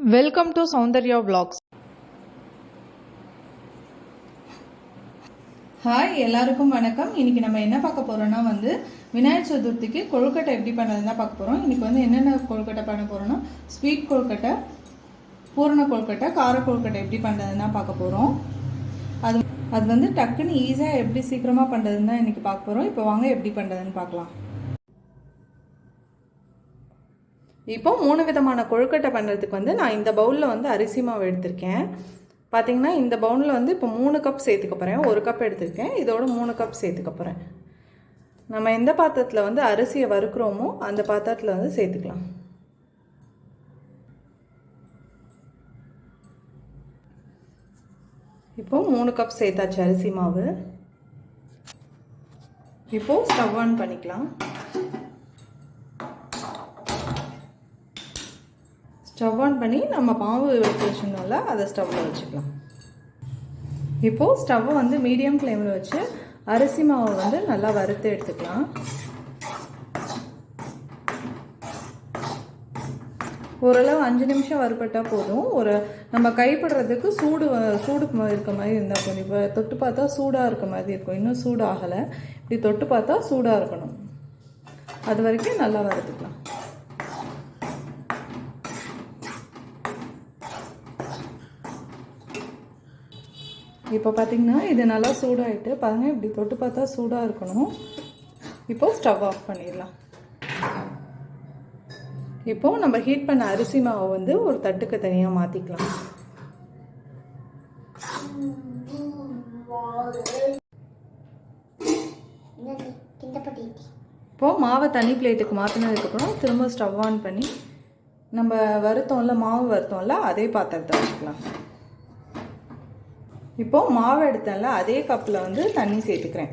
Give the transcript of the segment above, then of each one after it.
Welcome to Soundarya vlogs. Hi எல்லாருக்கும் வணக்கம். இன்னைக்கு நம்ம என்ன பார்க்க போறோம்னா வந்து விநாயகர் சதுர்த்திக்கு கொழுக்கட்டை எப்படி பண்ணுறதுன்னு தான் பார்க்க போகிறோம் இன்னைக்கு வந்து என்னென்ன கொழுக்கட்டை பண்ண போகிறோம்னா ஸ்வீட் கொழுக்கட்டை பூரண கொழுக்கட்டை கார கொழுக்கட்டை எப்படி பண்ணுறதுன்னு தான் பார்க்க போகிறோம் அது அது வந்து டக்குன்னு ஈஸியாக எப்படி சீக்கிரமாக பண்ணுறதுன்னு தான் இன்றைக்கி பார்க்க போகிறோம் இப்போ வாங்க எப்படி பண்ணுறதுன்னு பார்க்கலாம். இப்போ மூணு விதமான கொழுக்கட்டை பண்ணுறதுக்கு வந்து நான் இந்த பவுலில் வந்து அரிசி மாவு எடுத்திருக்கேன். பார்த்தீங்கன்னா இந்த பவுலில் வந்து இப்போ மூணு கப் சேர்த்துக்க போகிறேன் ஒரு கப் எடுத்திருக்கேன். இதோட மூணு கப் சேர்த்துக்க போகிறேன் நம்ம எந்த பாத்திரத்தில் வந்து அரிசியை வறுக்கிறோமோ அந்த பாத்திரத்தில் வந்து சேர்த்துக்கலாம். இப்போ மூணு கப் சேர்த்தாச்சு அரிசி மாவு. இப்போது ஸ்டவ் ஆன் பண்ணிக்கலாம். ஸ்டவ் ஆன் பண்ணி நம்ம மாவு எடுத்து வச்சுருந்தோம்ல அதை ஸ்டவ்வில் வச்சுக்கலாம். இப்போது ஸ்டவ்வை வந்து மீடியம் ஃப்ளேமில் வச்சு அரிசி மாவை வந்து நல்லா வறுத்து எடுத்துக்கலாம். ஓரளவு அஞ்சு நிமிஷம் வறுபட்டால் போதும். ஒரு நம்ம கைப்படுறதுக்கு சூடு சூடு இருக்க மாதிரி இருந்தால் போதும். இப்போ தொட்டு பார்த்தா சூடாக இருக்க மாதிரி இருக்கும். இன்னும் சூடு ஆகலை இப்படி தொட்டு பார்த்தா சூடாக இருக்கணும். அது வரைக்கும் நல்லா வறுத்துக்கலாம். இப்போ பார்த்தீங்கன்னா இது நல்லா சூடாகிட்டு பாருங்க இப்படி தொட்டு பார்த்தா சூடாக இருக்கணும். இப்போது ஸ்டவ் ஆஃப் பண்ணிடலாம். இப்போ நம்ம ஹீட் பண்ண அரிசி மாவை வந்து ஒரு தட்டுக்கு தனியாக மாற்றிக்கலாம் இப்போது மாவை தனி பிளேட்டுக்கு மாற்றினதுக்கப்புறம் திரும்ப ஸ்டவ் ஆன் பண்ணி நம்ம வறுத்தோம்ல மாவு வறுத்தோம்ல அதே பாத்திரத்தை வச்சுக்கலாம். இப்போது மாவு எடுத்தேன்ல அதே கப்பில் வந்து தண்ணி சேர்த்துக்கிறேன்.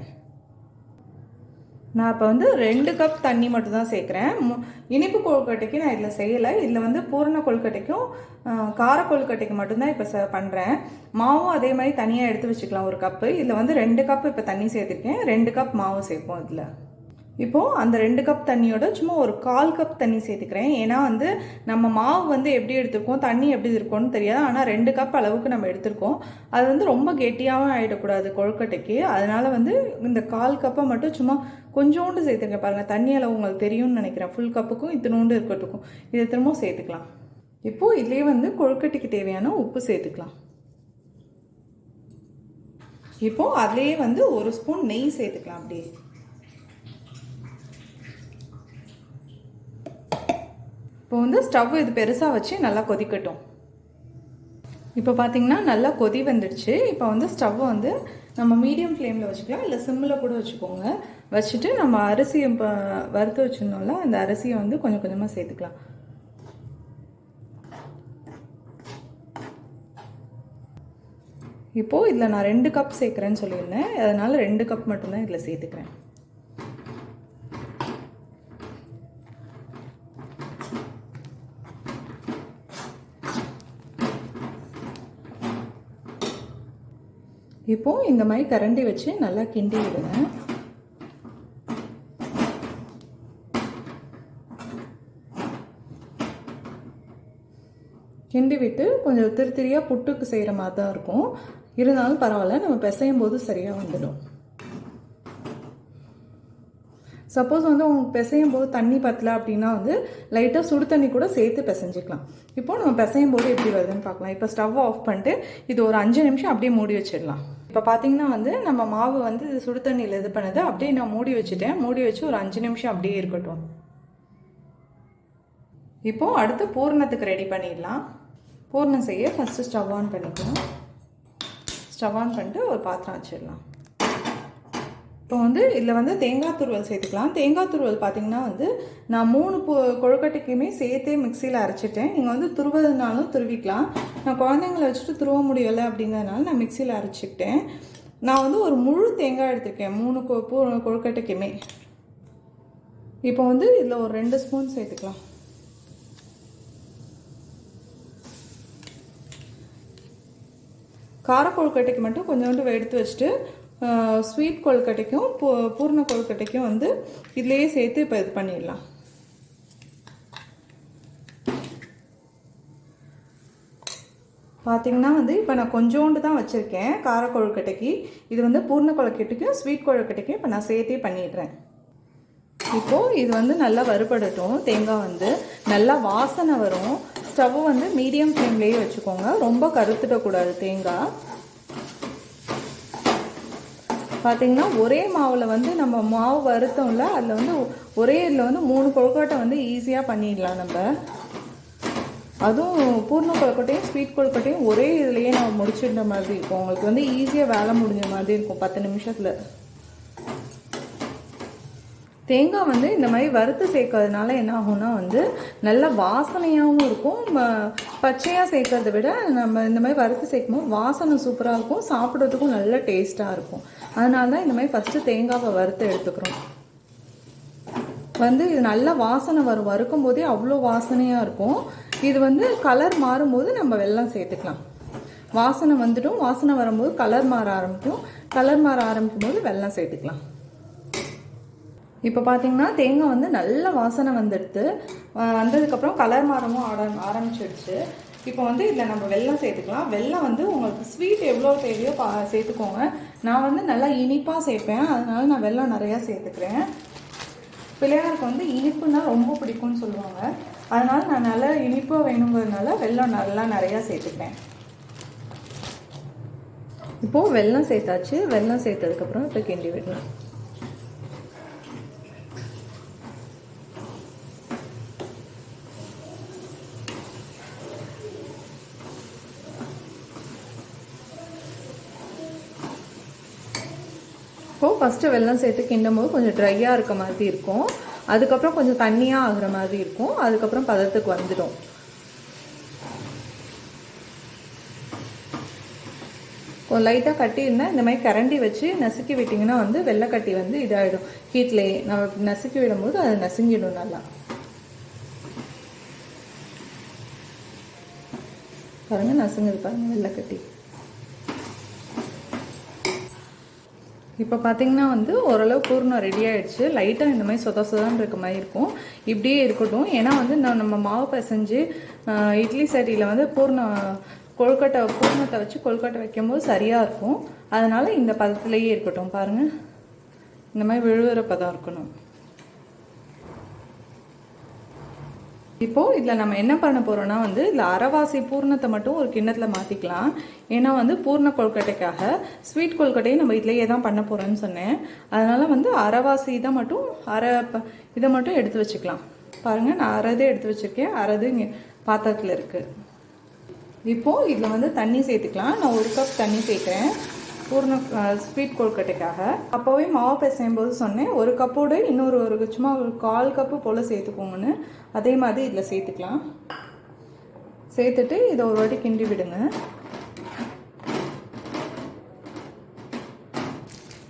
நான் இப்போ வந்து ரெண்டு கப் தண்ணி மட்டும் தான் சேர்க்குறேன். மு- இனிப்பு கொழுக்கட்டைக்கு நான் இதில் செய்யலை. இதில் வந்து பூரண கொழுக்கட்டைக்கும் கார கொழுக்கட்டைக்கு மட்டும்தான் இப்போ ச பண்ணுறேன் மாவும் அதே மாதிரி தனியாக எடுத்து வச்சுக்கலாம் ஒரு கப்பு. இதில் வந்து ரெண்டு கப் இப்போ தண்ணி சேர்த்துருக்கேன். ரெண்டு கப் மாவு சேர்ப்போம் இதில். இப்போது அந்த ரெண்டு கப் தண்ணியோட சும்மா ஒரு கால் கப் தண்ணி சேர்த்துக்கிறேன். ஏன்னா வந்து நம்ம மாவு வந்து எப்படி எடுத்துருக்கோம் தண்ணி எப்படி இருக்கும்னு தெரியாது. ஆனால் ரெண்டு கப் அளவுக்கு நம்ம எடுத்திருக்கோம். அது வந்து ரொம்ப கெட்டியாகவும் ஆகிடக்கூடாது கொழுக்கட்டைக்கு. அதனால் வந்து இந்த கால் கப்பை மட்டும் சும்மா கொஞ்சோண்டு சேர்த்துங்க பாருங்கள் தண்ணி அளவு உங்களுக்கு தெரியும்னு நினைக்கிறேன். ஃபுல் கப்புக்கும் இத்தினோண்டு இருக்கிறதுக்கும் இதை திரும்பவும் சேர்த்துக்கலாம். இப்போது இதுலேயே வந்து கொழுக்கட்டைக்கு தேவையான உப்பு சேர்த்துக்கலாம். இப்போது அதுலேயே வந்து ஒரு ஸ்பூன் நெய் சேர்த்துக்கலாம் அப்படியே. இப்போ வந்து ஸ்டவ் இது பெருசாக வச்சு நல்லா கொதிக்கட்டும். இப்போ பார்த்தீங்கன்னா நல்லா கொதி வந்துடுச்சு. இப்போ வந்து ஸ்டவ்வை வந்து நம்ம மீடியம் ஃப்ளேமில் வச்சுக்கலாம். இல்லை சிம்மில் கூட வச்சுக்கோங்க. வச்சுட்டு நம்ம அரிசியை இப்போ வறுத்து வச்சுருந்தோம்ல அந்த அரிசியை வந்து கொஞ்சம் கொஞ்சமாக சேர்த்துக்கலாம். இப்போது இதில் நான் ரெண்டு கப் சேர்க்குறேன்னு சொல்லியிருந்தேன். அதனால் ரெண்டு கப் மட்டும்தான் இதில் சேர்த்துக்கிறேன். இப்போ இந்த மாதிரி கரண்டி வச்சு நல்லா கிண்டி விடுங்க. கிண்டி விட்டு கொஞ்சம் திரு திரியாக புட்டுக்கு செய்கிற மாதிரி தான் இருக்கும். இருந்தாலும் பரவாயில்ல நம்ம பிசையும் போது சரியாக வந்துடும். சப்போஸ் வந்து உங்களுக்கு பிசையும் போது தண்ணி பத்தல அப்படின்னா வந்து லைட்டாக சுடு தண்ணி கூட சேர்த்து பிசைஞ்சிக்கலாம். இப்போ நம்ம பிசையும் போது எப்படி வருதுன்னு பார்க்கலாம். இப்போ ஸ்டவ் ஆஃப் பண்ணிட்டு இது ஒரு அஞ்சு நிமிஷம் அப்படியே மூடி வச்சிடலாம். இப்போ பார்த்தீங்கன்னா வந்து நம்ம மாவு வந்து இது சுடு தண்ணியில் இது பண்ணது அப்படியே நான் மூடி வச்சுட்டேன். மூடி வச்சு ஒரு அஞ்சு நிமிஷம் அப்படியே இருக்கட்டும். இப்போ அடுத்து பூரணத்துக்கு ரெடி பண்ணிடலாம். பூர்ணம் செய்ய ஃபஸ்ட்டு ஸ்டவ் ஆன் பண்ணிக்கலாம் ஸ்டவ் ஆன் பண்ணிட்டு ஒரு பாத்திரம் வச்சிடலாம். இப்போ வந்து இதில் வந்து தேங்காய் துருவல் சேர்த்துக்கலாம். தேங்காய் துருவல் பார்த்தீங்கன்னா வந்து நான் மூணு பொ கொழுக்கட்டைக்குமே சேர்த்தே மிக்சியில் அரைச்சிட்டேன். நீங்கள் வந்து துருவதுனாலும் துருவிக்கலாம். நான் குழந்தைங்கள வச்சுட்டு துருவ முடியலை அப்படிங்கிறதுனால நான் மிக்சியில் அரைச்சிக்கிட்டேன். நான் வந்து ஒரு முழு தேங்காய் எடுத்திருக்கேன். மூணு கொ பூ கொழுக்கட்டைக்குமே. இப்போ வந்து இதில் ஒரு ரெண்டு ஸ்பூன் சேர்த்துக்கலாம். கார கொழுக்கட்டைக்கு மட்டும் கொஞ்சோண்டு எடுத்து வச்சுட்டு ஸ்வீட் கொழுக்கட்டைக்கும் பூ பூர்ண கொழுக்கட்டைக்கும் வந்து இதுலேயே சேர்த்து இப்போ இது பண்ணிடலாம். பார்த்தீங்கன்னா வந்து இப்போ நான் கொஞ்சோண்டு தான் வச்சுருக்கேன் கார கொழுக்கட்டைக்கு. இது வந்து பூர்ண கொழுக்கட்டைக்கும் ஸ்வீட் கொழுக்கட்டைக்கும் இப்போ நான் சேர்த்தே பண்ணிடுறேன். இப்போது இது வந்து நல்லா வறுபடட்டும் தேங்காய் வந்து நல்லா வாசனை வரும். ஸ்டவ் வந்து மீடியம் ஃப்ளேம்லேயே வச்சுக்கோங்க ரொம்ப கருத்துடக்கூடாது தேங்காய். பார்த்தீங்கன்னா ஒரே மாவில் வந்து நம்ம மாவு வறுத்தோம்ல அதில் வந்து ஒரே இதில் வந்து மூணு கொழுக்கட்டை வந்து ஈஸியாக பண்ணிடலாம் நம்ம. அதுவும் பூர்ண கொழுக்கட்டையும் ஸ்வீட் கொழுக்கட்டையும் ஒரே இதுலேயே நம்ம முடிச்சிடுற மாதிரி இருக்கும். உங்களுக்கு வந்து ஈஸியாக வேலை முடிஞ்ச மாதிரி இருக்கும் பத்து நிமிஷத்தில். தேங்காய் வந்து இந்த மாதிரி வறுத்து சேர்க்கறதுனால என்ன ஆகும்னா வந்து நல்ல வாசனையாகவும் இருக்கும். பச்சையாக சேர்க்கறத விட நம்ம இந்த மாதிரி வறுத்து சேர்க்கும்போது வாசனை சூப்பராக இருக்கும். சாப்பிட்றதுக்கும் நல்ல டேஸ்ட்டாக இருக்கும். அதனால தான் இந்த மாதிரி ஃபஸ்ட்டு தேங்காவை வறுத்து எடுத்துக்கிறோம். வந்து இது நல்ல வாசனை வரும். வறுக்கும் போதே அவ்வளோ வாசனையாக இருக்கும். இது வந்து கலர் மாறும்போது நம்ம வெள்ளம் சேர்த்துக்கலாம். வாசனை வந்துடும். வாசனை வரும்போது கலர் மாற ஆரம்பிக்கும். கலர் மாற ஆரம்பிக்கும் போது வெள்ளம் சேர்த்துக்கலாம். இப்போ பார்த்தீங்கன்னா தேங்காய் வந்து நல்ல வாசனை வந்துடுது. வந்ததுக்கப்புறம் கலர் மாறமும் ஆட ஆரம்பிச்சிடுச்சு. இப்போ வந்து இதில் நம்ம வெல்லம் சேர்த்துக்கலாம். வெள்ளம் வந்து உங்களுக்கு ஸ்வீட் எவ்வளோ தேவையோ பா சேர்த்துக்கோங்க. நான் வந்து நல்லா இனிப்பாக சேர்ப்பேன். அதனால நான் வெள்ளம் நிறையா சேர்த்துக்கிறேன். பிள்ளையாருக்கு வந்து இனிப்புனா ரொம்ப பிடிக்கும்னு சொல்லுவாங்க. அதனால நான் நல்லா இனிப்பாக வேணுங்கிறதுனால வெல்லம் நல்லா நிறையா சேர்த்துக்கிறேன். இப்போது வெள்ளம் சேர்த்தாச்சு. வெல்லம் சேர்த்ததுக்கப்புறம் இப்போ கிண்டி விடலாம். ஃபஸ்ட்டு வெள்ளம் சேர்த்து கிண்டும் போது கொஞ்சம் ட்ரையாக இருக்க மாதிரி இருக்கும். அதுக்கப்புறம் கொஞ்சம் தண்ணியாக ஆகிற மாதிரி இருக்கும். அதுக்கப்புறம் பதத்துக்கு வந்துடும். லைட்டாக கட்டி இந்த மாதிரி கரண்டி வச்சு நசுக்கி விட்டிங்கன்னா வந்து வெள்ளைக்கட்டி வந்து இதாகிடும் ஹீட்லேயே நம்ம நசுக்கி விடும்போது அது நசுங்கிடும் நல்லா. பாருங்கள் நசுங்குது பாருங்கள் வெள்ளைக்கட்டி இப்போ பார்த்தீங்கன்னா வந்து ஓரளவு பூர்ணம் ரெடி ஆகிடுச்சு லைட்டாக இந்த மாதிரி சொத சொதன்னு இருக்க மாதிரி இருக்கும். இப்படியே இருக்கட்டும். ஏன்னா வந்து நான் நம்ம மாவு பிசைஞ்சு இட்லி சட்டியில் வந்து பூர்ணம் கொழுக்கட்டை பூர்ணத்தை வச்சு கொழுக்கட்டை வைக்கும்போது சரியாக இருக்கும். அதனால் இந்த பதத்துலேயே இருக்கட்டும். பாருங்கள் இந்த மாதிரி விழுவுற பதம் இருக்கணும். இப்போது இதில் நம்ம என்ன பண்ண போகிறோம்னா வந்து இதில் அரைவாசி பூர்ணத்தை மட்டும் ஒரு கிண்ணத்தில் மாற்றிக்கலாம் ஏன்னா வந்து பூர்ண கொழுக்கட்டைக்காக ஸ்வீட் கொழுக்கட்டையும் நம்ம இதுலேயே தான் பண்ண போகிறோன்னு சொன்னேன். அதனால் வந்து அரைவாசி இதை மட்டும் அரை இதை மட்டும் எடுத்து வச்சுக்கலாம். பாருங்கள் நான் அரை எடுத்து வச்சுருக்கேன். அரைது இங்கே பாத்திரத்தில் இருக்குது இப்போது இதில் வந்து தண்ணி சேர்த்துக்கலாம். நான் ஒரு கப் தண்ணி சேர்க்குறேன். பூர்ண ஸ்வீட் கொழுக்கட்டைக்காக. அப்போவே மாவு பிசையும் போது சொன்னேன் ஒரு கப்போடு இன்னொரு ஒரு சும்மா ஒரு கால் கப்பு போல் சேர்த்துக்கோங்கன்னு. அதே மாதிரி இதில் சேர்த்துக்கலாம். சேர்த்துட்டு இதை ஒரு வாட்டி கிண்டி விடுங்க.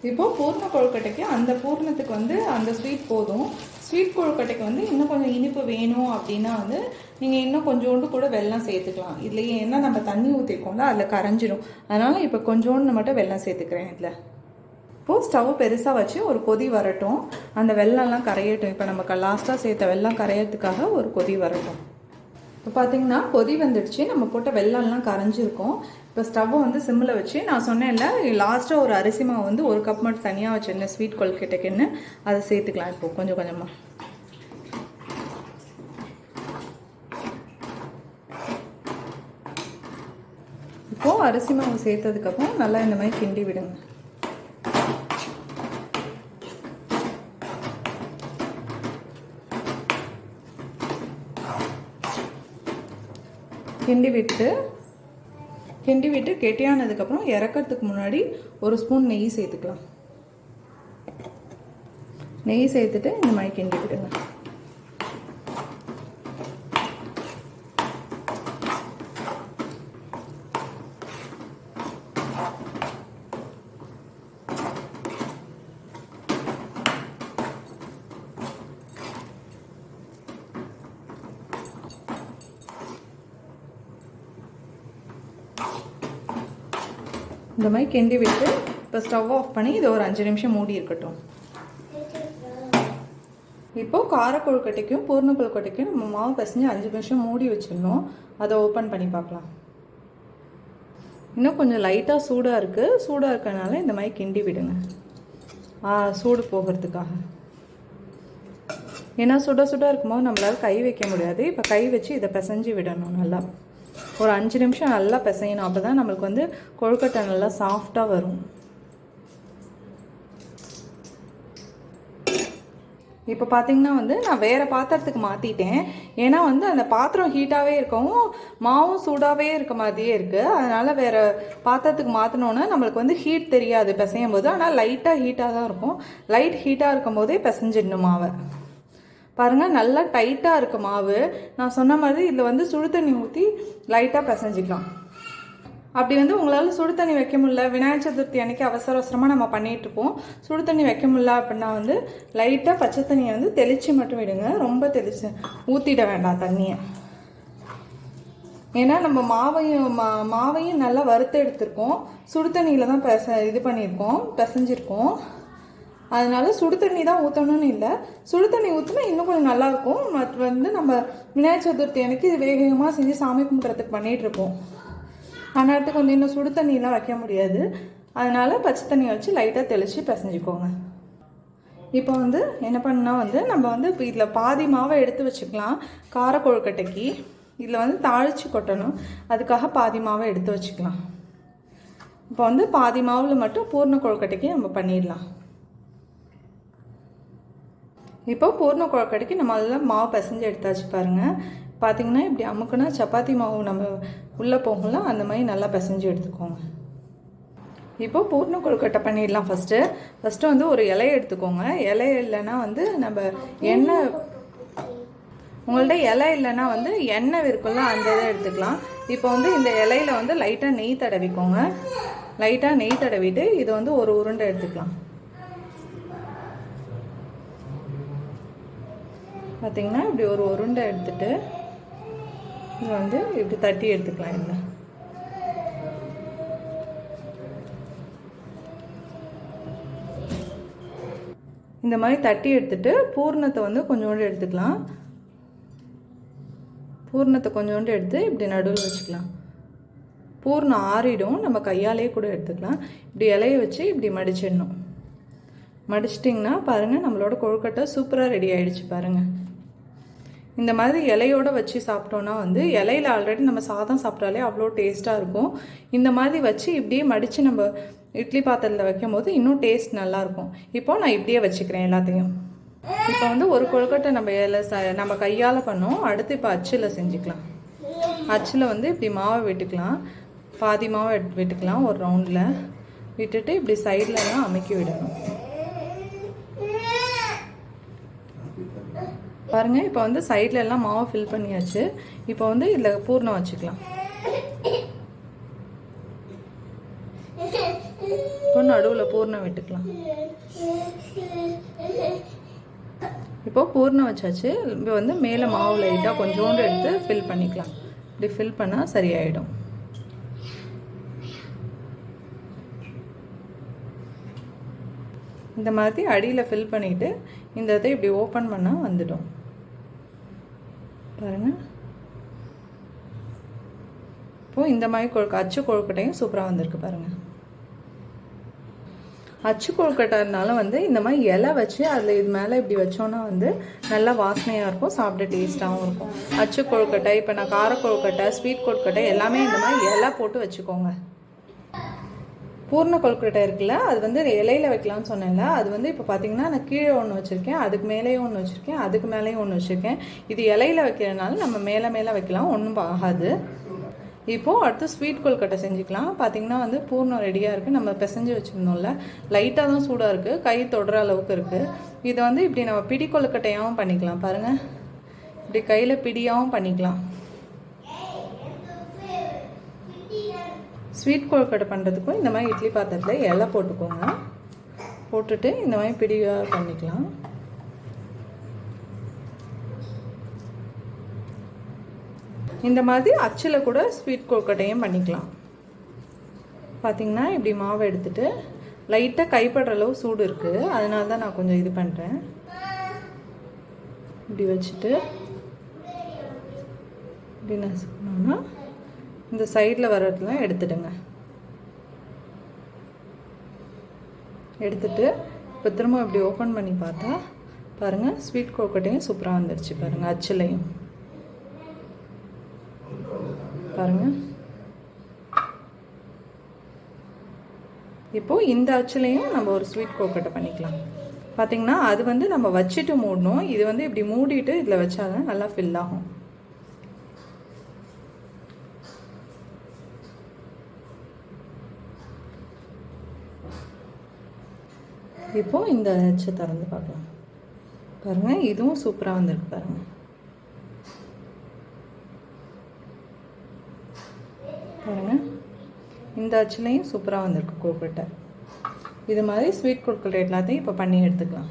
இப்போ பூர்ண கொழுக்கட்டைக்கு அந்த பூர்ணத்துக்கு வந்து அந்த ஸ்வீட் போதும். ஸ்வீட் கொழுக்கட்டைக்கு வந்து இன்னும் கொஞ்சம் இனிப்பு வேணும் அப்படின்னா வந்து நீங்கள் இன்னும் கொஞ்சோண்டு கூட வெள்ளம் சேர்த்துக்கலாம். இதுலேயே என்ன நம்ம தண்ணி ஊற்றிருக்கோம்ல அதில் கரைஞ்சிரும். அதனால் இப்போ கொஞ்சோண்டு மட்டும் வெள்ளம் சேர்த்துக்கிறேன் இதில். இப்போது ஸ்டவ் பெருசாக வச்சு ஒரு கொதி வரட்டும். அந்த வெள்ளம்லாம் கரையட்டும். இப்போ நமக்கு லாஸ்ட்டாக சேர்த்த வெள்ளம் கரையிறதுக்காக ஒரு கொதி வரட்டும். இப்போ பார்த்தீங்கன்னா கொதி வந்துடுச்சு. நம்ம போட்ட வெள்ளம்லாம் கரைஞ்சிருக்கும். இப்போ ஸ்டவ்வை வந்து சிம்மில் வச்சு நான் சொன்னேன் இல்லை லாஸ்ட்டாக ஒரு அரிசி மாவு வந்து ஒரு கப் மட்டும் தனியாக வச்சுருந்தேன் ஸ்வீட் கொழுக்கட்டைக்குன்னு அதை சேர்த்துக்கலாம் இப்போ கொஞ்சம் கொஞ்சமாக இப்போது அரிசி மாவு சேர்த்ததுக்கப்புறம் நல்லா இந்த மாதிரி கிண்டி விடுங்க. கிண்டி விட்டு கிண்டி விட்டு கெட்டியானதுக்கப்புறம் இறக்கிறதுக்கு முன்னாடி ஒரு ஸ்பூன் நெய் சேர்த்துக்கலாம். நெய் சேர்த்துட்டு இந்த மாதிரி கிண்டி விடுங்க. இந்த மாதிரி கிண்டி விட்டு இப்போ ஸ்டவ் ஆஃப் பண்ணி இதை ஒரு அஞ்சு நிமிஷம் மூடி இருக்கட்டும். இப்போது கார கொழுக்கட்டைக்கும் பூர்ண கொழுக்கட்டைக்கும் நம்ம மாவு பிசைஞ்சு அஞ்சு நிமிஷம் மூடி வச்சிடணும். அதை ஓப்பன் பண்ணி பார்க்கலாம். இன்னும் கொஞ்சம் லைட்டாக சூடாக இருக்குது சூடாக இருக்கனால இந்த மாதிரி கிண்டி விடுங்க. ஆ சூடு போகிறதுக்காக. ஏன்னா சுட சுட இருக்கும்போது நம்மளால் கை வைக்க முடியாது. இப்போ கை வச்சு இதை பிசைஞ்சு விடணும் நல்லா. ஒரு அஞ்சு நிமிஷம் நல்லா பிசையணும். அப்போ தான் நம்மளுக்கு வந்து கொழுக்கட்டை நல்லா சாஃப்டாக வரும். இப்போ பார்த்தீங்கன்னா வந்து நான் வேறு பாத்திரத்துக்கு மாற்றிட்டேன் ஏன்னா வந்து அந்த பாத்திரம் ஹீட்டாகவே இருக்கவும் மாவும் சூடாகவே இருக்க மாதிரியே இருக்குது அதனால் வேறு பாத்திரத்துக்கு மாற்றினோன்னா நம்மளுக்கு வந்து ஹீட் தெரியாது பிசையும் போது ஆனால் லைட்டாக ஹீட்டாக தான் இருக்கும். லைட் ஹீட்டாக இருக்கும் போதே பிசைஞ்சிடணும் மாவை. பாருங்கள் நல்லா டைட்டாக இருக்கும் மாவு. நான் சொன்ன மாதிரி இதில் வந்து சுடு தண்ணி ஊற்றி லைட்டாக பிசைஞ்சிக்கலாம். அப்படி வந்து உங்களால் சுடு தண்ணி வைக்க முடியல. விநாயகர் சதுர்த்தி அன்னைக்கு அவசர அவசரமாக நம்ம பண்ணிகிட்ருப்போம் சுடு தண்ணி வைக்க முடியல அப்படின்னா வந்து லைட்டாக பச்சை தண்ணியை வந்து தெளித்து மட்டும் விடுங்க. ரொம்ப தெளிச்சு ஊற்றிட வேண்டாம் தண்ணியை. ஏன்னா நம்ம மாவையும் மா மாவையும் நல்லா வறுத்து எடுத்திருக்கோம். சுடு தண்ணியில் தான் பெச இது பண்ணியிருக்கோம் பிசைஞ்சிருக்கோம். அதனால சுடு தண்ணி தான் ஊற்றணும்னு இல்லை. சுடு தண்ணி ஊற்றினா இன்னும் கொஞ்சம் நல்லாயிருக்கும் மற்ற வந்து நம்ம விநாயகர் சதுர்த்தி அன்னைக்கு இது வேகமாக செஞ்சு சாமி கும்பிட்றதுக்கு பண்ணிகிட்ருக்கோம் அந்நேரத்துக்கு வந்து இன்னும் சுடு தண்ணியெலாம் வைக்க முடியாது. அதனால் பச்சை தண்ணியை வச்சு லைட்டாக தெளித்து பிசைஞ்சிக்கோங்க. இப்போ வந்து என்ன பண்ணால் வந்து நம்ம வந்து இப்போ இதில் பாதி மாவை எடுத்து வச்சுக்கலாம். கார கொழுக்கட்டைக்கு இதில் வந்து தாளித்து கொட்டணும். அதுக்காக பாதி மாவை எடுத்து வச்சுக்கலாம். இப்போ வந்து பாதி மாவில் மட்டும் பூர்ண கொழுக்கட்டைக்கு நம்ம பண்ணிடலாம். இப்போ பூர்ண கொழுக்கட்டைக்கு நம்ம அதில் மாவு பிசைஞ்சு எடுத்தாச்சு பாருங்கள் பார்த்தீங்கன்னா இப்படி அமுக்குனா சப்பாத்தி மாவு நம்ம உள்ளே போகல அந்த மாதிரி நல்லா பிசைஞ்சு எடுத்துக்கோங்க. இப்போ பூர்ண கொழுக்கட்டை பண்ணிடலாம் ஃபஸ்ட்டு ஃபஸ்ட்டு வந்து ஒரு இலையை எடுத்துக்கோங்க. இலை இல்லைன்னா வந்து நம்ம எண்ணெய் உங்கள்ட்ட இலை இல்லைன்னா வந்து எண்ணெய் இருக்குல்ல அந்த இதை எடுத்துக்கலாம். இப்போ வந்து இந்த இலையில வந்து லைட்டாக நெய் தடவிக்கோங்க. லைட்டாக நெய் தடவிட்டு இது வந்து ஒரு உருண்டை எடுத்துக்கலாம். பார்த்திங்கன்னா இப்படி ஒரு உருண்டை எடுத்துட்டு இது வந்து இப்படி தட்டி எடுத்துக்கலாம் இல்லை இந்த மாதிரி தட்டி எடுத்துட்டு பூர்ணத்தை வந்து கொஞ்சோண்டு எடுத்துக்கலாம். பூர்ணத்தை கொஞ்சோண்டு எடுத்து இப்படி நடுவில் வச்சுக்கலாம். பூர்ணம் ஆறிடும் நம்ம கையாலே கூட எடுத்துக்கலாம். இப்படி இலைய வச்சு இப்படி மடிச்சிடணும். மடிச்சிட்டிங்கன்னா பாருங்கள் நம்மளோட கொழுக்கட்டை சூப்பராக ரெடி ஆகிடுச்சு பாருங்கள் இந்த மாதிரி இலையோடு வச்சு சாப்பிட்டோன்னா வந்து இலையில ஆல்ரெடி நம்ம சாதம் சாப்பிட்டாலே அவ்வளோ டேஸ்ட்டாக இருக்கும். இந்த மாதிரி வச்சு இப்படியே மடித்து நம்ம இட்லி பாத்திரத்தில் வைக்கும் போது இன்னும் டேஸ்ட் நல்லாயிருக்கும் இப்போ நான் இப்படியே வச்சுக்கிறேன் எல்லாத்தையும். இப்போ வந்து ஒரு கொழுக்கட்டை நம்ம இலை ச நம்ம கையால் பண்ணோம். அடுத்து இப்போ அச்சில் செஞ்சுக்கலாம். அச்சில் வந்து இப்படி மாவை விட்டுக்கலாம். பாதி மாவை விட்டுக்கலாம் ஒரு ரவுண்டில் விட்டுட்டு இப்படி சைட்லலாம் அமைக்கி விடணும். பாருங்கள் இப்போ வந்து சைடில் எல்லாம் மாவை ஃபில் பண்ணியாச்சு. இப்போ வந்து இதில் பூர்ணம் வச்சுக்கலாம். இப்போ நடுவில் பூர்ணம் விட்டுக்கலாம். இப்போ பூர்ணம் வச்சாச்சு. இப்போ வந்து மேலே மாவு லைட்டாக கொஞ்சோண்டு எடுத்து ஃபில் பண்ணிக்கலாம். இப்படி ஃபில் பண்ணால் சரியாயிடும். இந்த மாதிரி அடியில் ஃபில் பண்ணிவிட்டு இந்த இதை இப்படி ஓப்பன் பண்ணால் வந்துடும். பாருங்கள் இப்போது இந்த மாதிரி கொழுக்க அச்சு கொழுக்கட்டையும் சூப்பராக வந்திருக்கு பாருங்கள் அச்சு கொழுக்கட்டைனால வந்து இந்த மாதிரி இலை வச்சு அதில் இது மேலே இப்படி வச்சோன்னா வந்து நல்லா வாசனையாக இருக்கும் சாப்பிட டேஸ்ட்டாகவும் இருக்கும். அச்சு கொழுக்கட்டை இப்போ நான் கார கொழுக்கட்டை ஸ்வீட் கொழுக்கட்டை எல்லாமே இந்த மாதிரி இலை போட்டு வச்சுக்கோங்க. பூர்ண கொழுக்கட்டை இருக்குல்ல அது வந்து இலையில வைக்கலாம்னு சொன்னேன்ல அது வந்து இப்போ பார்த்தீங்கன்னா நான் கீழே ஒன்று வச்சுருக்கேன் அதுக்கு மேலேயும் ஒன்று வச்சுருக்கேன் அதுக்கு மேலேயும் ஒன்று வச்சுருக்கேன். இது இலையில வைக்கிறதுனால நம்ம மேலே மேலே வைக்கலாம் ஒன்றும் ஆகாது. இப்போது அடுத்து ஸ்வீட் கொழுக்கட்டை செஞ்சுக்கலாம். பார்த்தீங்கன்னா வந்து பூர்ணம் ரெடியாக இருக்குது நம்ம பிசைஞ்சு வச்சுருந்தோம்ல லைட்டாக தான் சூடாக இருக்குது கை தொடுற அளவுக்கு இருக்குது இதை வந்து இப்படி நம்ம பிடி கொழுக்கட்டையாகவும் பண்ணிக்கலாம். பாருங்கள் இப்படி கையில் பிடியாகவும் பண்ணிக்கலாம். ஸ்வீட் கொழுக்கட்டை பண்ணுறதுக்கும் இந்த மாதிரி இட்லி பாத்திரத்தில் இலை போட்டுக்கோங்க. போட்டுட்டு இந்த மாதிரி பிடியாக பண்ணிக்கலாம். இந்த மாதிரி அச்சில் கூட ஸ்வீட் கொழுக்கட்டையும் பண்ணிக்கலாம். பார்த்தீங்கன்னா இப்படி மாவை எடுத்துட்டு லைட்டாக கைப்படுற அளவு சூடு இருக்குது அதனால தான் நான் கொஞ்சம் இது பண்ணுறேன் இப்படி வச்சுட்டு இப்படி நசுக்கணும்னா இந்த சைடில் வர்றதுலாம் எடுத்துடுங்க. எடுத்துட்டு இப்போ திரும்ப இப்படி ஓப்பன் பண்ணி பார்த்தா பாருங்கள் ஸ்வீட் கோக்கட்டையும் சூப்பராக வந்துடுச்சு பாருங்கள் அச்சுலையும். பாருங்கள் இப்போது இந்த அச்சுலையும் நம்ம ஒரு ஸ்வீட் கோக்கட்டை பண்ணிக்கலாம். பார்த்திங்கன்னா அது வந்து நம்ம வச்சுட்டு மூடணும். இது வந்து இப்படி மூடிட்டு இதில் வச்சாதான் நல்லா ஃபில் ஆகும். இப்போ இந்த அச்சை திறந்து பார்க்கலாம். பாருங்க இதுவும் சூப்பராக வந்திருக்கு பாருங்க. பாருங்க இந்த அச்சுலையும் சூப்பராக வந்திருக்கு கொழுக்கட்டை இது மாதிரி ஸ்வீட் கொழுக்கட்டை எல்லாத்தையும் இப்போ பண்ணி எடுத்துக்கலாம்.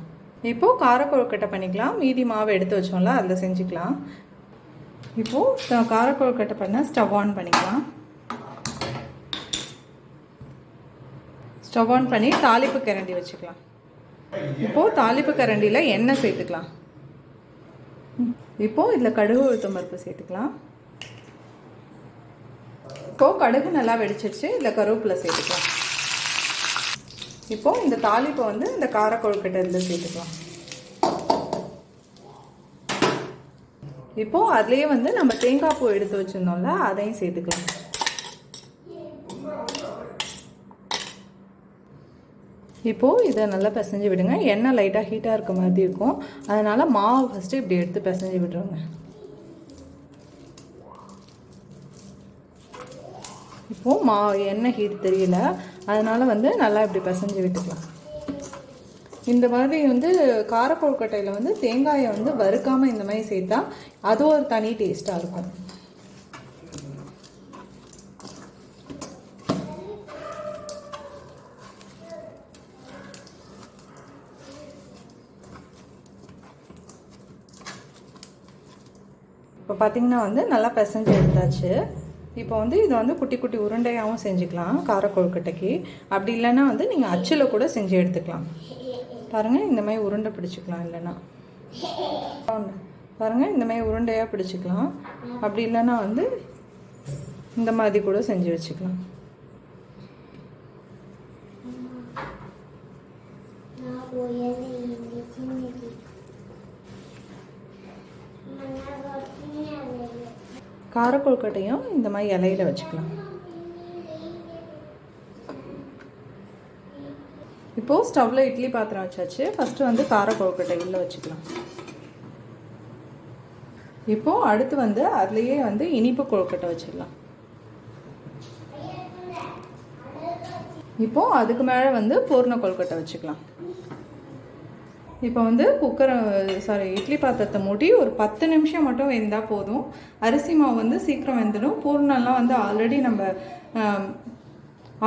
இப்போது கார கொழுக்கட்டை பண்ணிக்கலாம். மீதி மாவு எடுத்து வச்சோம்ல அதில் செஞ்சுக்கலாம். இப்போது கார கொழுக்கட்டை பண்ண ஸ்டவ் ஆன் பண்ணிக்கலாம். ஸ்டவ் ஆன் பண்ணி தாளிப்பு கிரண்டி வச்சுக்கலாம். இப்போது தாளிப்பு கரண்டியில் எண்ணெய் சேர்த்துக்கலாம். இப்போது இதில் கடுகு உளுத்தம் பருப்பு சேர்த்துக்கலாம். இப்போது கடுகு நல்லா வெடிச்சிருச்சு இதில் கருவேப்பிலை சேர்த்துக்கலாம். இப்போது இந்த தாளிப்பை வந்து இந்த கார சேர்த்துக்கலாம். இப்போது அதுலேயே வந்து நம்ம தேங்காய் பூ எடுத்து வச்சுருந்தோம்ல அதையும் சேர்த்துக்கலாம். இப்போது இதை நல்லா பிசைஞ்சு விடுங்க. எண்ணெய் லைட்டாக ஹீட்டாக இருக்க மாதிரி இருக்கும். அதனால் மாவு ஃபஸ்ட்டு இப்படி எடுத்து பிசைஞ்சு விட்டுருங்க இப்போது மா எண்ணெய் ஹீட் தெரியல. அதனால் வந்து நல்லா இப்படி பிசைஞ்சு விட்டுக்கலாம். இந்த மாதிரி வந்து காரக்கொழுக்கட்டையில் வந்து தேங்காயை வந்து வறுக்காமல் இந்த மாதிரி சேர்த்தா அது ஒரு தனி டேஸ்ட்டாக இருக்கும். இப்போ பார்த்தீங்கன்னா வந்து நல்லா பிசைஞ்சு எடுத்தாச்சு. இப்போ வந்து இதை வந்து குட்டி குட்டி உருண்டையாகவும் செஞ்சுக்கலாம் காரக்கொழுக்கட்டைக்கு அப்படி இல்லைன்னா வந்து நீங்கள் அச்சில் கூட செஞ்சு எடுத்துக்கலாம். பாருங்கள் இந்த மாதிரி உருண்டை பிடிச்சிக்கலாம் இல்லைன்னா. பாருங்கள் இந்த மாதிரி உருண்டையாக பிடிச்சிக்கலாம். அப்படி இல்லைன்னா வந்து இந்த மாதிரி கூட செஞ்சு வச்சுக்கலாம். காரக்கொழுக்கட்டையும் இந்த மாதிரி இலையில வச்சுக்கலாம். இப்போது ஸ்டவ்வில் இட்லி பாத்திரம் வச்சாச்சு. ஃபஸ்ட்டு வந்து காரக்கொழுக்கட்டை உள்ள வச்சுக்கலாம். இப்போது அடுத்து வந்து அதுலேயே வந்து இனிப்பு கொழுக்கட்டை வச்சிடலாம். இப்போது அதுக்கு மேலே வந்து பூர்ண கொழுக்கட்டை வச்சுக்கலாம். இப்போ வந்து குக்கரை சாரி இட்லி பாத்திரத்தை மூடி ஒரு பத்து நிமிஷம் மட்டும் வெந்தால் போதும். அரிசி மாவு வந்து சீக்கிரம் வெந்துடும். பூர்ணம்லாம் வந்து ஆல்ரெடி நம்ம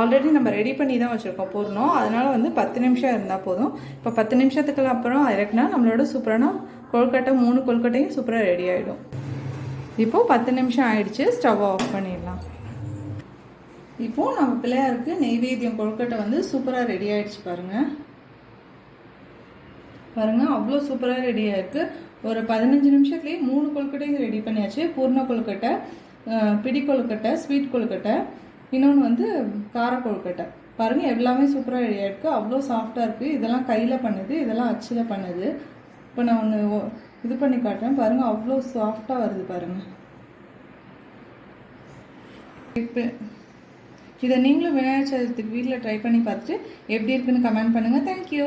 ஆல்ரெடி நம்ம ரெடி பண்ணி தான் வச்சுருக்கோம் பூர்ணம். அதனால் வந்து பத்து நிமிஷம் இருந்தால் போதும். இப்போ பத்து நிமிஷத்துக்குள்ள அப்புறம் இறக்குனா நம்மளோட சூப்பரான கொழுக்கட்டை மூணு கொழுக்கட்டையும் சூப்பராக ரெடி ஆகிடும் இப்போது பத்து நிமிஷம் ஆயிடுச்சு. ஸ்டவ் ஆஃப் பண்ணிடலாம். இப்போது நம்ம பிள்ளையாருக்கு நெய்வேத்தியம் கொழுக்கட்டை வந்து சூப்பராக ரெடி ஆகிடுச்சு பாருங்கள் பாருங்கள் அவ்வளோ சூப்பராக ரெடியாக இருக்குது ஒரு பதினஞ்சு நிமிஷத்துலேயே மூணு கொழுக்கட்டையும் ரெடி பண்ணியாச்சு. பூர்ண கொழுக்கட்டை பிடி கொழுக்கட்டை ஸ்வீட் கொழுக்கட்டை இன்னொன்று வந்து கார கொழுக்கட்டை. பாருங்கள் எல்லாமே சூப்பராக ரெடியாக இருக்குது அவ்வளோ சாஃப்டாக இருக்குது இதெல்லாம் கையில் பண்ணுது இதெல்லாம் அச்சில் பண்ணுது. இப்போ நான் ஒன்று இது பண்ணி காட்டுறேன். பாருங்கள் அவ்வளோ சாஃப்டாக வருது பாருங்கள் இப்போ இதை நீங்களும் விநாயகர் சதுர்த்திக்கு வீட்டில் ட்ரை பண்ணி பார்த்துட்டு எப்படி இருக்குன்னு கமெண்ட் பண்ணுங்கள் தேங்க்யூ